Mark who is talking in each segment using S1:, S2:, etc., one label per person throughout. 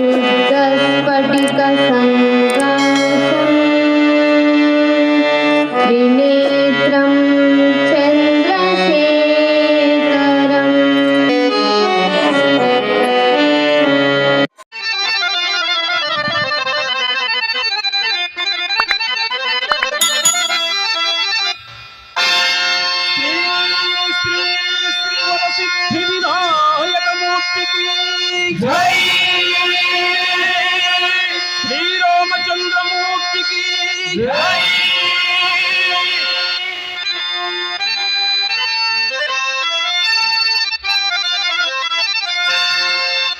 S1: शुद्ध का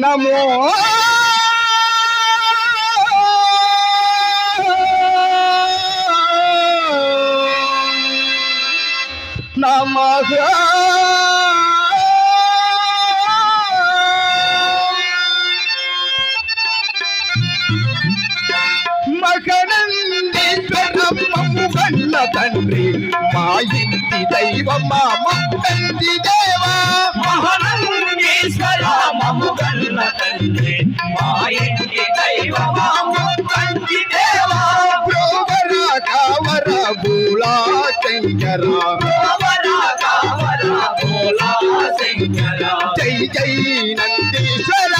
S1: నమో నమః మకరందీశ్వరమ్మము కన్న తండ్రి మా ఇంటి
S2: దైవమ్మ
S1: జై జై నందీశ్వర.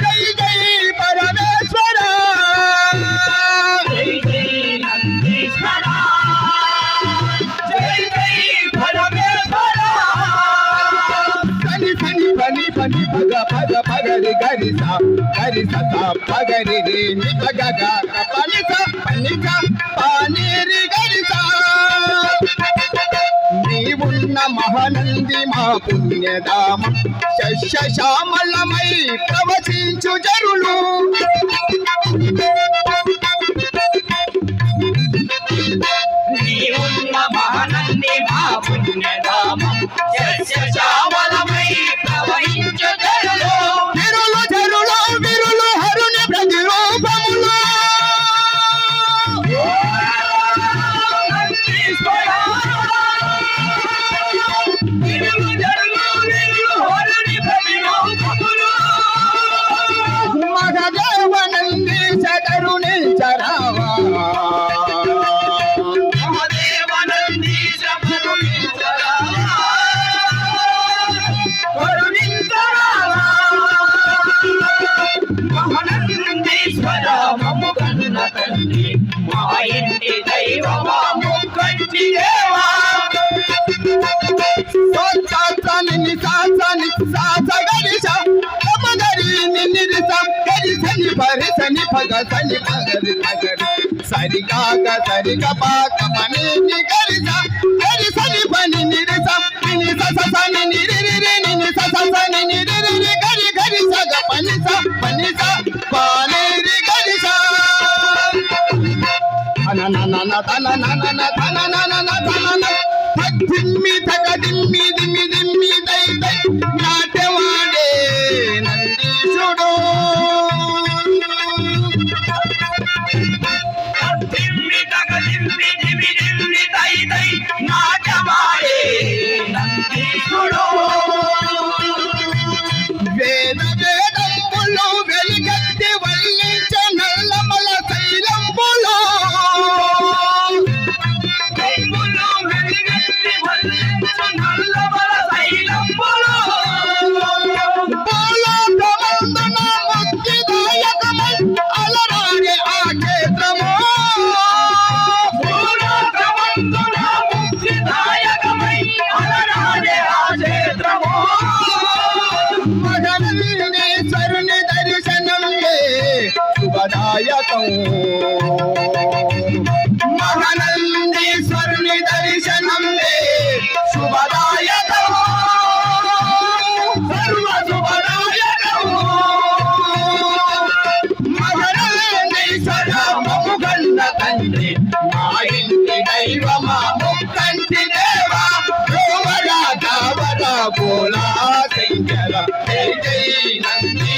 S1: జై జై పరమేశ్వర.
S2: జై జై నందీశ్వర. జై జై పరమేశ్వర.
S1: పని పని పని పని పగ పగ పగరి గరిస గరిస పగరి రే ని పగ గ గ పని స పని స పానీరి గరిస. నీవున్న మహానంది మా పుణ్యధామం. శస్య శ్యామలమై ప్రవచించు జరులు
S2: మహానంది మా పుణ్యధామం. సస్య
S1: పగ సని పగరి పగరి సరి కాక సరి పాక పని ని గరిస గరిసని పని నిరిస నిని స స స ని నిరి రి రి నిని స స స ని నిరి రి రి గరి గరి స గ పని స పని స పాని రి గరి స అనననన తనననన తనననన తనన దిమ్మి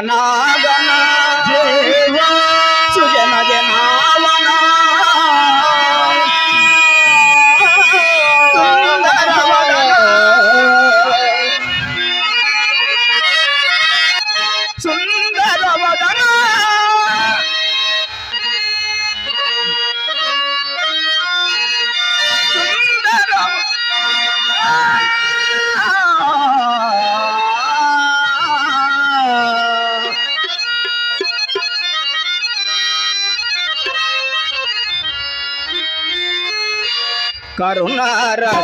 S2: నాగనా దేవా సుజనజనావనా Karunara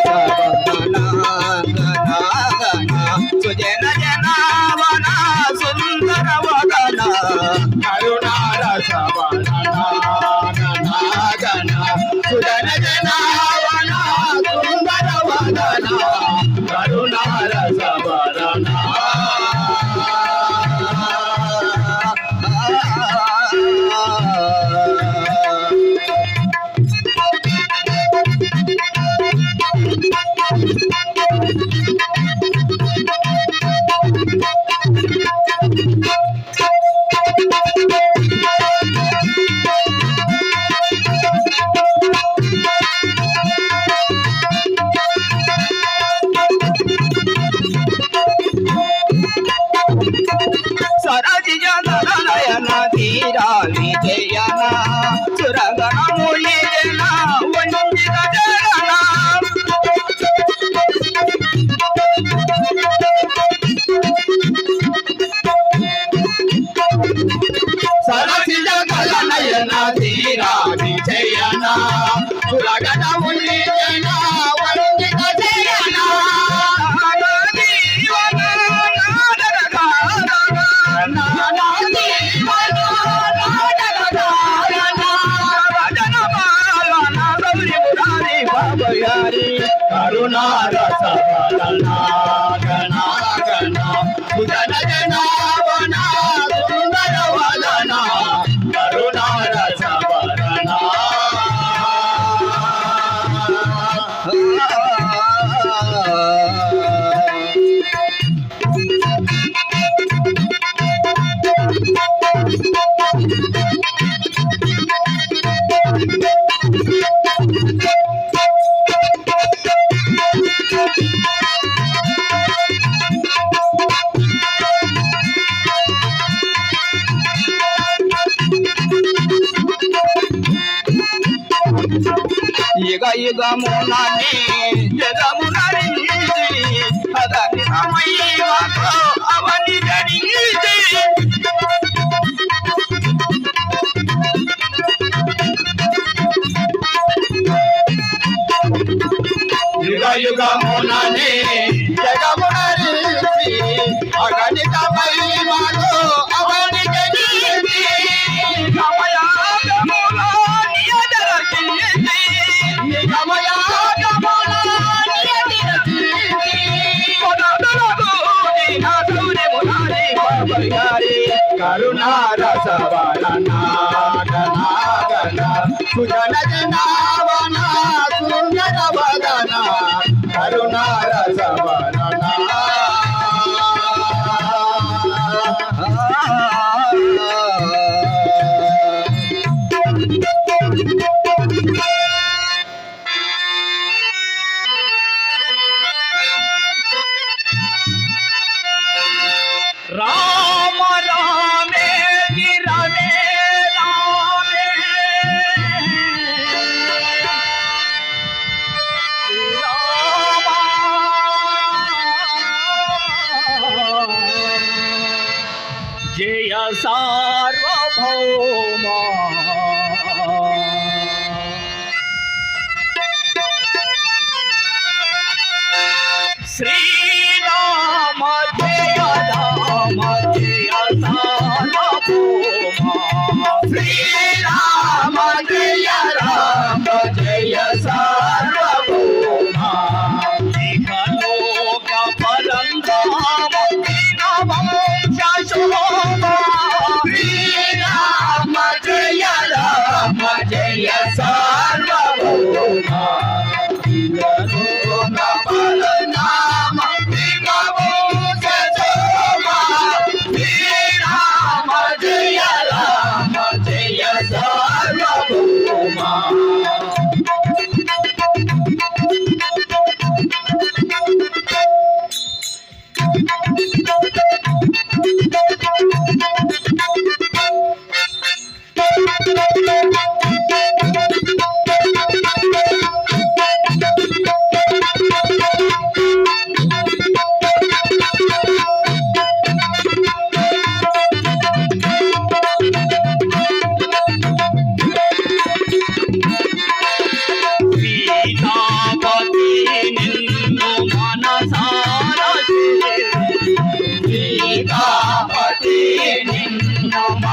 S2: యుగ యుగము నాటి జగము నరించి అదని సమయమాతో అవని నడింది యుగ యుగము కరుణారసవరనాగనాగన సుజన జనావన సుందరవదన కరుణారసవ know.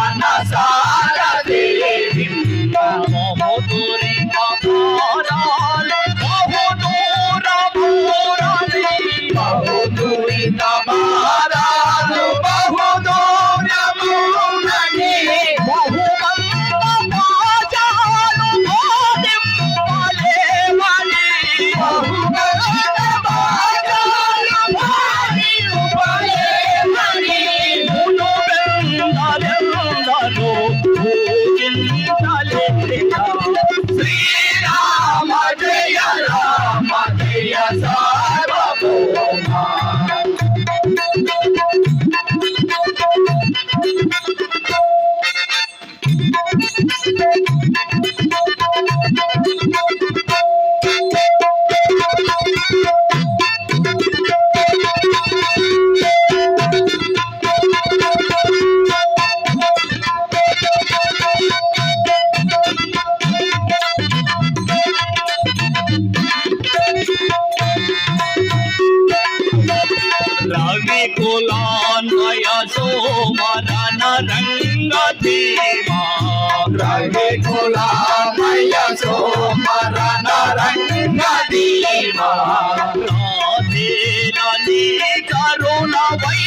S2: రవి కులాన్నయ సోమరణ రంగ దేవా రవి కులాన్నయ సోమరణ రంగ దేవా కరుణ వై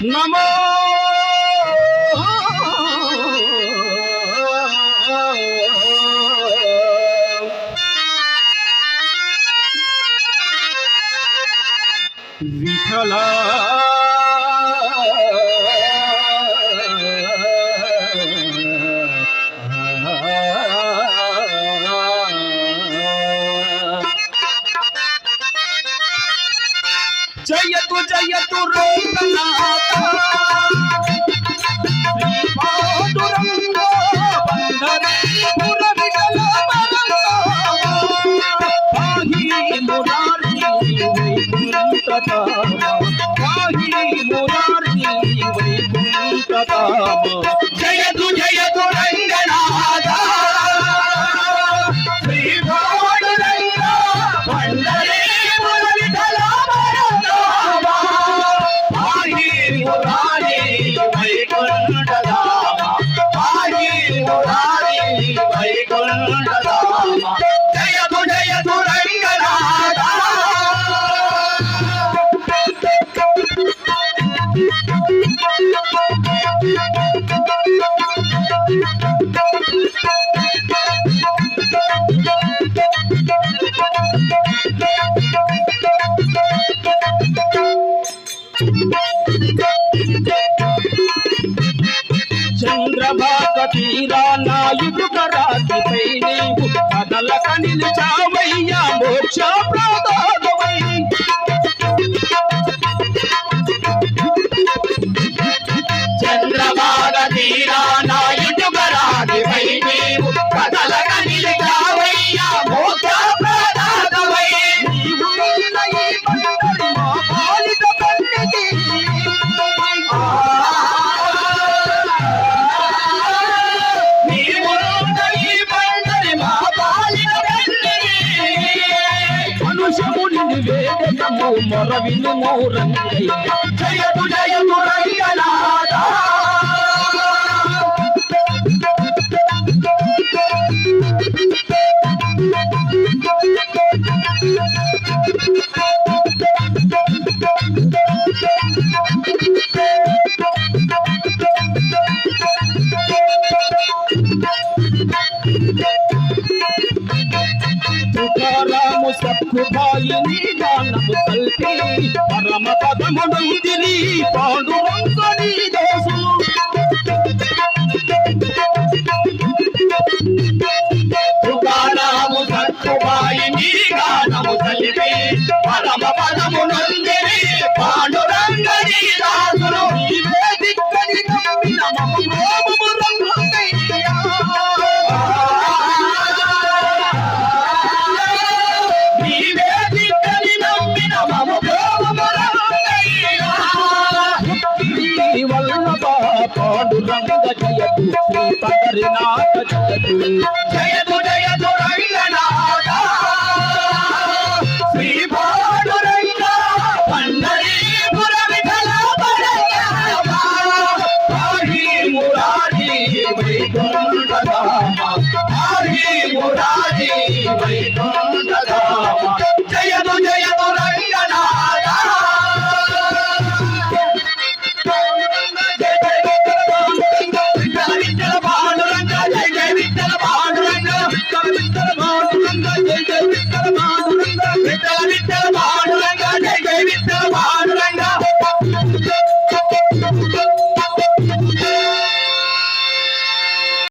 S2: నమో విఠల జయతు జయతు రోగనా జయతు
S3: జయ আমরা இன்னும்
S2: ஒரு